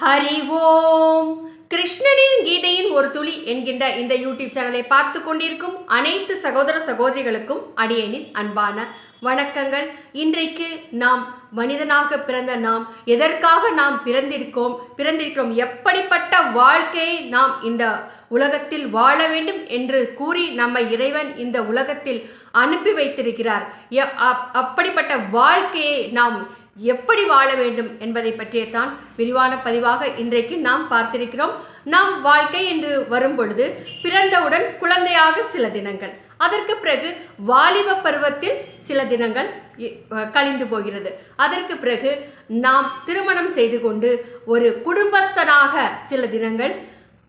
ஹரி ஓம். கிருஷ்ணனின் கீதையின் ஒரு துளி என்கின்ற இந்த யூடியூப் சேனலை பார்த்து கொண்டிருக்கும் அனைத்து சகோதர சகோதரிகளுக்கும் அடியேனின் அன்பான வணக்கங்கள். இன்றைக்கு நாம் மனிதனாக பிறந்த நாம் எதற்காக நாம் பிறந்திருக்கோம் பிறந்திருக்கிறோம் எப்படிப்பட்ட வாழ்க்கையை நாம் இந்த உலகத்தில் வாழ வேண்டும் என்று கூறி நம்ம இறைவன் இந்த உலகத்தில் அனுப்பி வைத்திருக்கிறார். அப்- அப்படிப்பட்ட வாழ்க்கையை நாம் எப்படி வாழ வேண்டும் என்பதை பற்றியத்தான் விரிவான பதிவாக இன்றைக்கு நாம் பார்த்திருக்கிறோம். நாம் வாழ்க்கை என்று வரும் பொழுது பிறந்தவுடன் குழந்தையாக சில தினங்கள் அதற்கு பிறகு வாலிப பருவத்தில் சில தினங்கள் இ- கழிந்து போகிறது. அதற்கு பிறகு நாம் திருமணம் செய்து கொண்டு ஒரு குடும்பஸ்தனாக சில தினங்கள்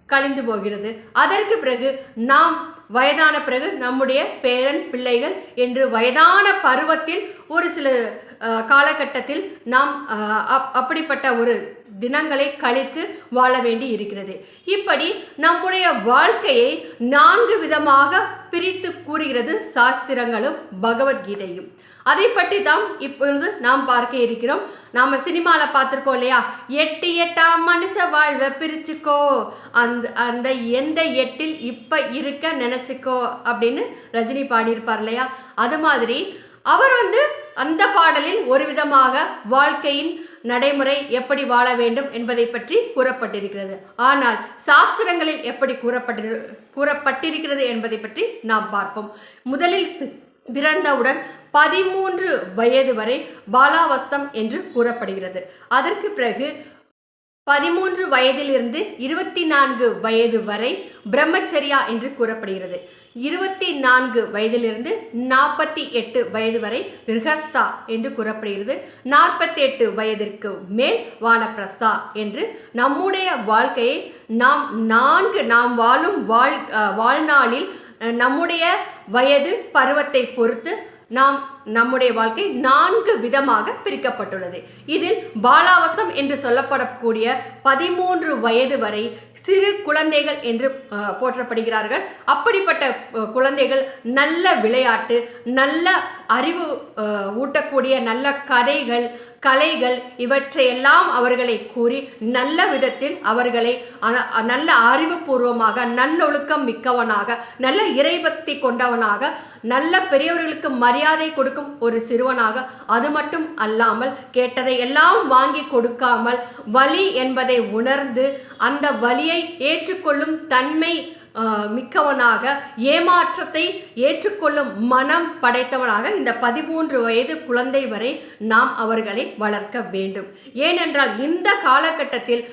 கழிந்து போகிறது. அதற்கு பிறகு நாம் வயதான பிறகு நம்முடைய பேரன் பிள்ளைகள் என்று வயதான பருவத்தில் ஒரு சில காலகட்டத்தில் நாம் அஹ், அப்- அப்படிப்பட்ட ஒரு தினங்களை கழித்து வாழ வேண்டி இருக்கிறது. இப்படி நம்முடைய வாழ்க்கையை நான்கு விதமாக பிரித்து கூறுகிறது சாஸ்திரங்களும் பகவத்கீதையும். அதை பற்றி தான் இப்பொழுது நாம் பார்க்க இருக்கிறோம். நாம் சினிமாவில் பார்த்துருக்கோம் இல்லையா? எட்டு எட்டாம் மனுஷ வாழ்வை பிரிச்சுக்கோ. அந்த அந்த எந்த எட்டில் இப்போ இருக்க நினச்சிக்கோ அப்படின்னு ரஜினி பாடியிருப்பார் இல்லையா? அது மாதிரி அவர் வந்து அந்த பாடலில் ஒரு விதமாக வாழ்க்கையின் நடைமுறை எப்படி வாழ வேண்டும் என்பதை பற்றி கூறப்பட்டிருக்கிறது. ஆனால் சாஸ்திரங்களில் எப்படி கூறப்பட்டிரு கூறப்பட்டிருக்கிறது என்பதை பற்றி நாம் பார்ப்போம். முதலில் பிறந்தவுடன் பதிமூன்று வயது வரை பாலாவஸ்தம் என்று கூறப்படுகிறது. அதற்கு பிறகு பதிமூன்று வயதிலிருந்து இருபத்தி நான்கு வயது வரை பிரம்மச்சரியா என்று கூறப்படுகிறது. இருபத்தி நான்கு வயதிலிருந்து நாற்பத்தி எட்டு வயது வரை ரிஹஸ்தா என்று கூறப்படுகிறது. நாற்பத்தி எட்டு வயதிற்கு மேல் வானப்பிரஸ்தா என்று நம்முடைய வாழ்க்கையை நாம் நான்கு நாம் வாழும் வாழ் வாழ்நாளில் நம்முடைய வயது பருவத்தை பொறுத்து நாம் நம்முடைய வாழ்க்கை நான்கு விதமாக பிரிக்கப்பட்டுள்ளது. இதில் பாலாவசம் என்று சொல்லப்படக்கூடிய பதிமூன்று வயது வரை சிறு குழந்தைகள் என்று அஹ், போற்றப்படுகிறார்கள். அப்படிப்பட்ட குழந்தைகள் நல்ல விளையாட்டு நல்ல அறிவு அஹ், ஊட்டக்கூடிய நல்ல கதைகள் கலைகள் இவற்றையெல்லாம் அவர்களை கூறி நல்ல விதத்தில் அவர்களை நல்ல அறிவுபூர்வமாக நல்லொழுக்கம் மிக்கவனாக நல்ல இறைபக்தி கொண்டவனாக நல்ல பெரியவர்களுக்கு மரியாதை கொடுக்கும் ஒரு சிறுவனாக அது மட்டும் அல்லாமல் கேட்டதை எல்லாம் வாங்கி கொடுக்காமல் வலி என்பதை உணர்ந்து அந்த வலியை ஏற்றுக்கொள்ளும் தன்மை மிக்கவனாக ஏமாற்றத்தை ஏற்றுக்கொள்ளும் மனம் படைத்தவனாக இந்த பதிமூன்று வயது குழந்தை வரை நாம் அவர்களை வளர்க்க வேண்டும். ஏனென்றால் இந்த காலகட்டத்தில்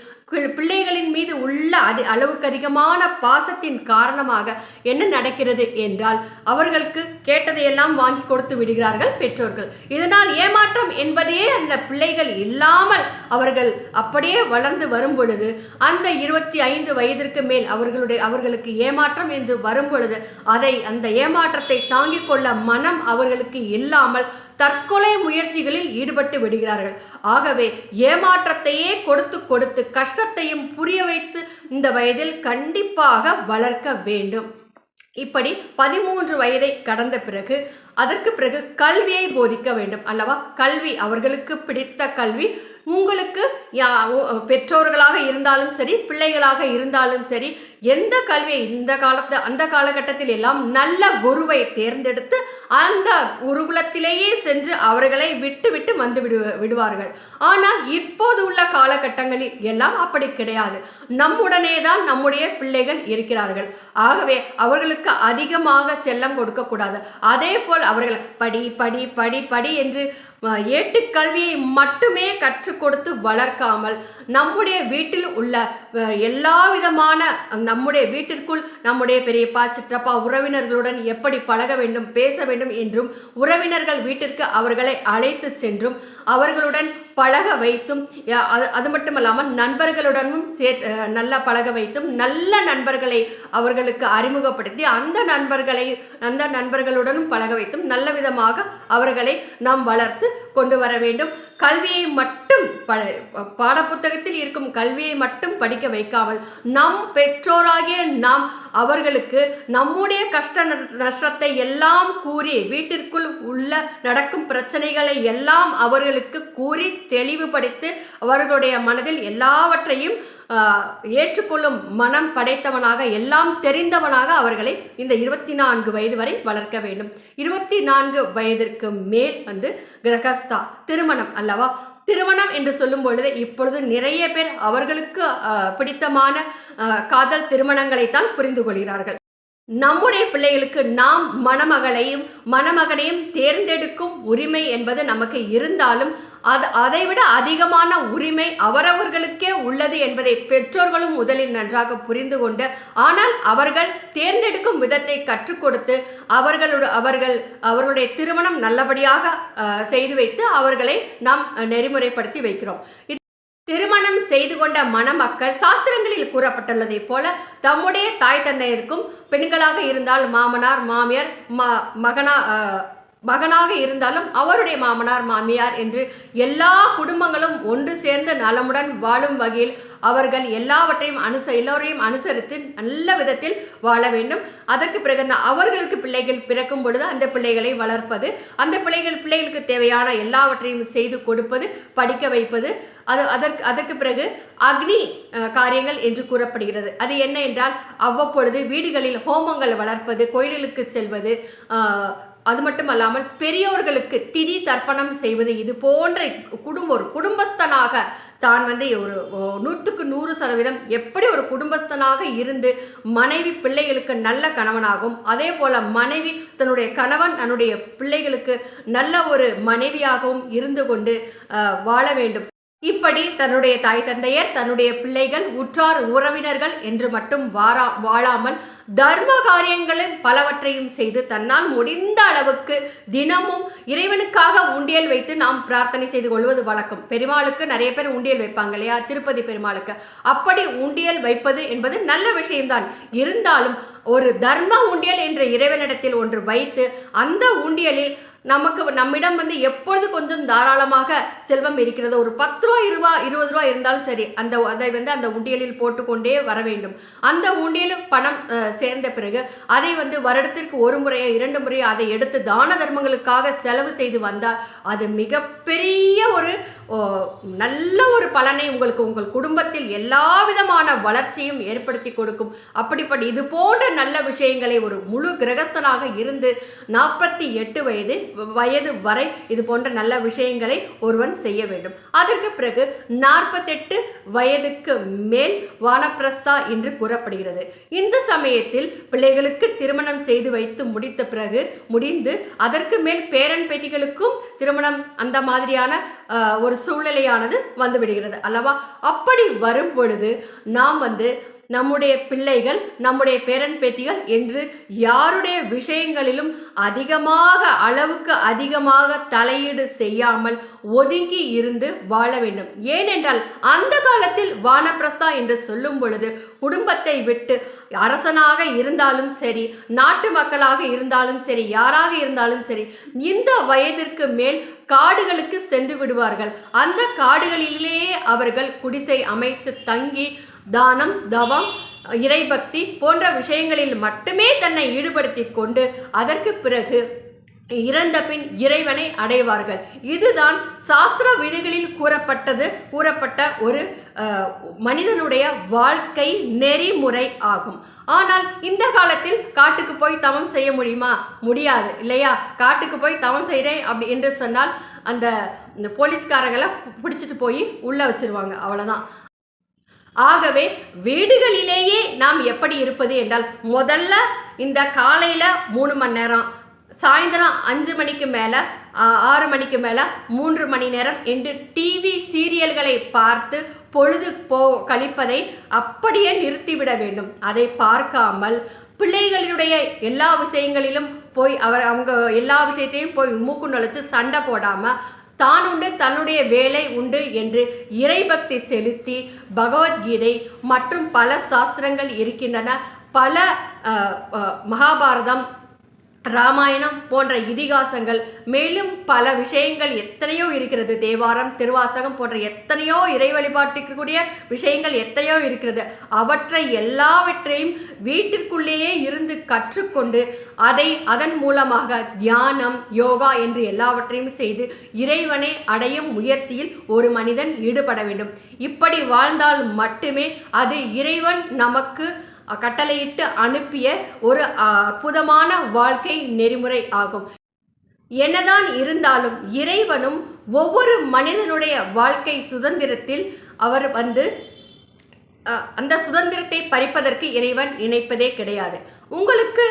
பிள்ளைகளின் மீது உள்ள அது அளவுக்கு அதிகமான பாசத்தின் காரணமாக என்ன நடக்கிறது என்றால் அவர்களுக்கு கேட்டதையெல்லாம் வாங்கி கொடுத்து விடுகிறார்கள் பெற்றோர்கள். இதனால் ஏமாற்றம் என்பதையே அந்த பிள்ளைகள் இல்லாமல் அவர்கள் அப்படியே வளர்ந்து வரும் பொழுது அந்த இருபத்தி ஐந்து வயதிற்கு மேல் அவர்களுடைய அவர்களுக்கு ஏமாற்றம் என்று வரும் பொழுது அதை அந்த ஏமாற்றத்தை தாங்கிக் கொள்ள மனம் அவர்களுக்கு இல்லாமல் தற்கொலை முயற்சிகளில் ஈடுபட்டு விடுகிறார்கள். ஆகவே ஏமாற்றத்தையே கொடுத்து கொடுத்து கஷ்டத்தையும் புரிய வைத்து இந்த வயதில் கண்டிப்பாக வளர்க்க வேண்டும். இப்படி பதிமூன்று வயதை கடந்த பிறகு அதற்கு பிறகு கல்வியை போதிக்க வேண்டும். அல்லவா? கல்வி அவர்களுக்கு பிடித்த கல்வி. உங்களுக்கு யா- பெற்றோர்களாக இருந்தாலும் சரி பிள்ளைகளாக இருந்தாலும் சரி எந்த கல்வியை இந்த காலத்து அந்த காலகட்டத்தில் எல்லாம் நல்ல குருவை தேர்ந்தெடுத்து அந்த குருகுலத்திலேயே சென்று அவர்களை விட்டு விட்டு வந்து விடு விடுவார்கள். ஆனால் இப்போது உள்ள காலகட்டங்களில் எல்லாம் அப்படி கிடையாது. நம்முடனே தான் நம்முடைய பிள்ளைகள் இருக்கிறார்கள். ஆகவே அவர்களுக்கு அதிகமாக செல்லம் கொடுக்கக்கூடாது. அதே போல் அவர்கள் படி படி படி படி என்று ஏட்டுக்கல்வியை மட்டுமே கற்றுக் கொடுத்து வளர்க்காமல் நம்முடைய வீட்டில் உள்ள எல்லா விதமான நம்முடைய வீட்டிற்குள் நம்முடைய பெரியப்பா சிற்றப்பா உறவினர்களுடன் எப்படி பழக வேண்டும் பேச வேண்டும் என்றும் உறவினர்கள் வீட்டிற்கு அவர்களை அழைத்து சென்றும் அவர்களுடன் பழக வைத்தும் அது அது மட்டுமல்லாமல் நண்பர்களுடனும் சே நல்லா பழக வைத்தும் நல்ல நண்பர்களை அவர்களுக்கு அறிமுகப்படுத்தி அந்த நண்பர்களை அந்த நண்பர்களுடனும் பழக வைத்தும் நல்ல விதமாக அவர்களை நாம் வளர்த்து கொண்டு வர வேண்டும். கல்வியை மட்டும் ப பாடப்புத்தகத்தில் இருக்கும் கல்வியை மட்டும் படிக்க வைக்காமல் நம் பெற்றோராகிய நாம் அவர்களுக்கு நம்முடைய கஷ்ட நஷ்டத்தை எல்லாம் கூறி வீட்டிற்குள் உள்ள நடக்கும் பிரச்சனைகளை எல்லாம் அவர்களுக்கு கூறி தெளிவுபடுத்தி அவர்களுடைய மனதில் எல்லாவற்றையும் ஏற்றுக்கொள்ளும் மனம் படைத்தவனாக எல்லாம் தெரிந்தவனாக அவர்களை இந்த இருபத்தி நான்கு வயது வரை வளர்க்க வேண்டும். இருபத்தி நான்கு வயதிற்கு மேல் வந்து கிரகஸ்தா திருமணம் அல்லவா? திருமணம் என்று சொல்லும் பொழுது இப்பொழுது நிறைய பேர் அவர்களுக்கு பிடித்தமான காதல் திருமணங்களைத்தான் புரிந்து கொள்கிறார்கள். நம்முடைய பிள்ளைகளுக்கு நாம் மணமகளையும் மணமகனையும் தேர்ந்தெடுக்கும் உரிமை என்பது நமக்கு இருந்தாலும் அது அதைவிட அதிகமான உரிமை அவரவர்களுக்கே உள்ளது என்பதை பெற்றோர்களும் முதலில் நன்றாக புரிந்து கொண்டு ஆனால் அவர்கள் தேர்ந்தெடுக்கும் விதத்தை கற்றுக் கொடுத்து அவர்களோட அவர்கள் அவர்களுடைய திருமணம் நல்லபடியாக செய்து வைத்து அவர்களை நாம் நெறிமுறைப்படுத்தி வைக்கிறோம். திருமணம் செய்து கொண்ட மணமக்கள் சாஸ்திரங்களில் கூறப்பட்டுள்ளதை போல தம்முடைய தாய் தந்தையருக்கும் பெண்களாக இருந்தால் மாமனார் மாமியார் மகனா மகனாக இருந்தாலும் அவருடைய மாமனார் மாமியார் என்று எல்லா குடும்பங்களும் ஒன்று சேர்ந்து நலமுடன் வாழும் வகையில் அவர்கள் எல்லாவற்றையும் அனுச எல்லோரையும் அனுசரித்து நல்ல விதத்தில் வாழ வேண்டும். அதற்கு பிறகு அவர்களுக்கு பிள்ளைகள் பிறக்கும் பொழுது அந்த பிள்ளைகளை வளர்ப்பது அந்த பிள்ளைகள் பிள்ளைகளுக்கு தேவையான எல்லாவற்றையும் செய்து கொடுப்பது படிக்க வைப்பது அது அதற்கு அதற்கு பிறகு அக்னி காரியங்கள் என்று கூறப்படுகிறது. அது என்ன என்றால் அவ்வப்பொழுது வீடுகளில் ஹோமங்கள் வளர்ப்பது கோயில்களுக்கு செல்வது அது மட்டும் அல்லாமல் பெரியோர்களுக்கு திதி தர்ப்பணம் செய்வது இது போன்ற குடும்ப ஒரு குடும்பஸ்தனாக தான் வந்து ஒரு நூற்றுக்கு நூறு சதவீதம் எப்படி ஒரு குடும்பஸ்தனாக இருந்து மனைவி பிள்ளைகளுக்கு நல்ல கணவனாகும் அதே போல மனைவி தன்னுடைய கணவன் தன்னுடைய பிள்ளைகளுக்கு நல்ல ஒரு மனைவியாகவும் இருந்து கொண்டு வாழ வேண்டும். இப்படி தன்னுடைய தாய் தந்தையர் தன்னுடைய பிள்ளைகள் உற்றார் உறவினர்கள் என்று மட்டும் வாரா வாழாமல் தர்ம காரியங்களும் பலவற்றையும் செய்து தன்னால் முடிந்த அளவுக்கு தினமும் இறைவனுக்காக உண்டியல் வைத்து நாம் பிரார்த்தனை செய்து கொள்வது வழக்கம். பெருமாளுக்கு நிறைய பேர் உண்டியல் வைப்பாங்க இல்லையா? திருப்பதி பெருமாளுக்கு. அப்படி உண்டியல் வைப்பது என்பது நல்ல விஷயம்தான். இருந்தாலும் ஒரு தர்ம உண்டியல் என்ற இறைவனிடத்தில் ஒன்று வைத்து அந்த உண்டியலில் நமக்கு நம்மிடம் வந்து எப்பொழுது கொஞ்சம் தாராளமாக செல்வம் இருக்கிறது ஒரு பத்து ரூபா இருபா இருபது ரூபா இருந்தாலும் சரி அந்த அதை வந்து அந்த உண்டியலில் போட்டுக்கொண்டே வர வேண்டும். அந்த உண்டியலில் பணம் சேர்ந்த பிறகு அதை வந்து வருடத்திற்கு ஒரு முறையோ இரண்டு முறையோ அதை எடுத்து தான தர்மங்களுக்காக செலவு செய்து வந்தால் அது மிகப்பெரிய ஒரு நல்ல ஒரு பலனை உங்களுக்கு உங்கள் குடும்பத்தில் எல்லா விதமான வளர்ச்சியும் ஏற்படுத்தி கொடுக்கும். அப்படிப்பட்ட இது போன்ற நல்ல விஷயங்களை ஒரு முழு கிரகஸ்தனாக இருந்து நாற்பத்தி எட்டு வயது வயது வரை இது போன்ற நல்ல விஷயங்களை ஒருவன் செய்ய வேண்டும். அதற்கு பிறகு நாற்பத்தெட்டு வயதுக்கு மேல் வானப்பிரஸ்தா என்று கூறப்படுகிறது. இந்த சமயத்தில் பிள்ளைகளுக்கு திருமணம் செய்து வைத்து முடித்த பிறகு முடிந்து அதற்கு மேல் பேரன் பேத்திகளுக்கும் திருமணம் அந்த மாதிரியான ஒரு சூழ்நிலையானது வந்துவிடுகிறது அல்லவா? அப்படி வரும் பொழுது நாம் வந்து நம்முடைய பிள்ளைகள் நம்முடைய பேரன் பேத்திகள் என்று யாருடைய விஷயங்களிலும் அதிகமாக அளவுக்கு அதிகமாக தலையீடு செய்யாமல் ஒதுங்கி இருந்து வாழ வேண்டும். ஏனென்றால் அந்த காலத்தில் வானப்பிரஸ்தா என்று சொல்லும் பொழுது குடும்பத்தை விட்டு அரசனாக இருந்தாலும் சரி நாட்டு மக்களாக இருந்தாலும் சரி யாராக இருந்தாலும் சரி இந்த வயதிற்கு மேல் காடுகளுக்கு சென்று விடுவார்கள். அந்த காடுகளிலேயே அவர்கள் குடிசை அமைத்து தங்கி தானம் தவம் இறைபக்தி போன்ற விஷயங்களில் மட்டுமே தன்னை ஈடுபடுத்தி கொண்டு அதற்கு பிறகு இறந்த பின் இறைவனை அடைவார்கள். இதுதான் சாஸ்திர விதிகளில் கூறப்பட்டது கூறப்பட்ட ஒரு மனிதனுடைய வாழ்க்கை நெறிமுறை ஆகும். ஆனால் இந்த காலத்தில் காட்டுக்கு போய் தவம் செய்ய முடியுமா? முடியாது இல்லையா? காட்டுக்கு போய் தவம் செய்கிறேன் அப்படி என்று சொன்னால் அந்த போலீஸ்காரங்களை பிடிச்சிட்டு போய் உள்ளே வச்சிருவாங்க அவ்வளோதான் ஆகவே வீடுகளிலேயே நாம் எப்படி இருப்பது என்றால் முதல்ல இந்த காலையில் மூணு மணி நேரம் சாயந்தரம் அஞ்சு மணிக்கு மேலே ஆறு மணிக்கு மேலே மூன்று மணி நேரம் என்று டிவி சீரியல்களை பார்த்து பொழுது போ கழிப்பதை அப்படியே நிறுத்திவிட வேண்டும். அதை பார்க்காமல் பிள்ளைகளுடைய எல்லா விஷயங்களிலும் போய் அவர் அவங்க எல்லா விஷயத்தையும் போய் மூக்கு நுழைச்சு சண்டை போடாமல் தான் உண்டு தன்னுடைய வேலை உண்டு என்று இறைபக்தி செலுத்தி பகவத்கீதை மற்றும் பல சாஸ்திரங்கள் இருக்கின்றன. பல மகாபாரதம் ராமாயணம் போன்ற இதிகாசங்கள் மேலும் பல விஷயங்கள் எத்தனையோ இருக்கிறது. தேவாரம் திருவாசகம் போன்ற எத்தனையோ இறை வழிபாட்டுக்கூடிய விஷயங்கள் எத்தனையோ இருக்கிறது. அவற்றை எல்லாவற்றையும் வீட்டிற்குள்ளேயே இருந்து கற்றுக்கொண்டு அதை அதன் மூலமாக தியானம் யோகா என்று எல்லாவற்றையும் செய்து இறைவனை அடையும் முயற்சியில் ஒரு மனிதன் ஈடுபட வேண்டும். இப்படி வாழ்ந்தால் மட்டுமே அது இறைவன் நமக்கு கட்டளையிட்டு அனுப்பிய ஒரு அற்புதமான வாழ்க்கை நெறிமுறை ஆகும். என்னதான் இருந்தாலும் இறைவனும் ஒவ்வொரு மனிதனுடைய வாழ்க்கை சுதந்திரத்தில் அவர் வந்து அஹ், அந்த சுதந்திரத்தை பறிப்பதற்கு இறைவன் நினைப்பதே கிடையாது. உங்களுக்கு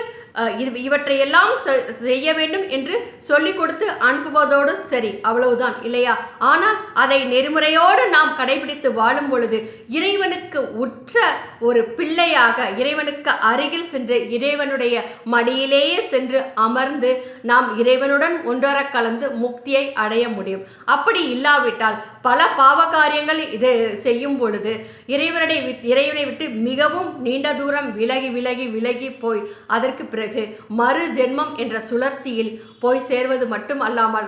இவற்றையெல்லாம் செ- செய்ய வேண்டும் என்று சொல்லிக் கொடுத்து அனுப்புவதோடு சரி அவ்வளவுதான் இல்லையா? ஆனால் அதை நெறிமுறையோடு நாம் கடைபிடித்து வாழும் பொழுது இறைவனுக்கு உற்ற ஒரு பிள்ளையாக இறைவனுக்கு அருகில் சென்று இறைவனுடைய மடியிலேயே சென்று அமர்ந்து நாம் இறைவனுடன் ஒன்றர கலந்து முக்தியை அடைய முடியும். அப்படி இல்லாவிட்டால் பல பாவ காரியங்கள் இது செய்யும் பொழுது இறைவனுடைய இறைவனை விட்டு மிகவும் நீண்ட தூரம் விலகி விலகி விலகி போய் அதற்கு பிறகு பிறகு மறு ஜென்மம் என்ற சுழற்சியில் போய் சேர்வது மட்டும் அல்லாமல்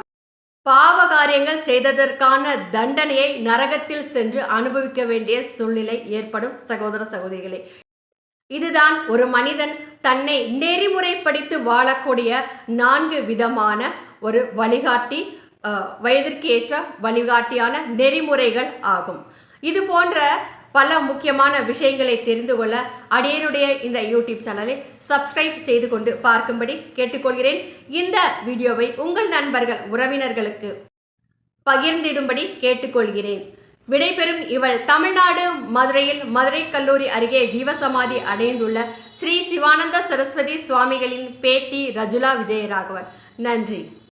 பாவ காரியங்கள் செய்ததற்கான தண்டனையை நரகத்தில் சென்று அனுபவிக்க வேண்டிய சூழ்நிலை ஏற்படும் சகோதர சகோதரிகளே. இதுதான் ஒரு மனிதன் தன்னை நெறிமுறைப்படுத்தி வாழக்கூடிய நான்கு விதமான ஒரு வழிகாட்டி வயதிற்கு ஏற்ற வழிகாட்டியான நெறிமுறைகள் ஆகும். இது போன்ற பல முக்கியமான விஷயங்களை தெரிந்து கொள்ள அடியனுடைய இந்த யூடியூப் சேனலை சப்ஸ்கிரைப் செய்து கொண்டு பார்க்கும்படி கேட்டுக்கொள்கிறேன். இந்த வீடியோவை உங்கள் நண்பர்கள் உறவினர்களுக்கு பகிர்ந்திடும்படி கேட்டுக்கொள்கிறேன். விடைபெறும் இவள் தமிழ்நாடு மதுரையில் மதுரை கல்லூரி அருகே ஜீவசமாதி அடைந்துள்ள ஸ்ரீ சிவானந்த சரஸ்வதி சுவாமிகளின் பேட்டி ரஜுலா விஜயராகவன். நன்றி.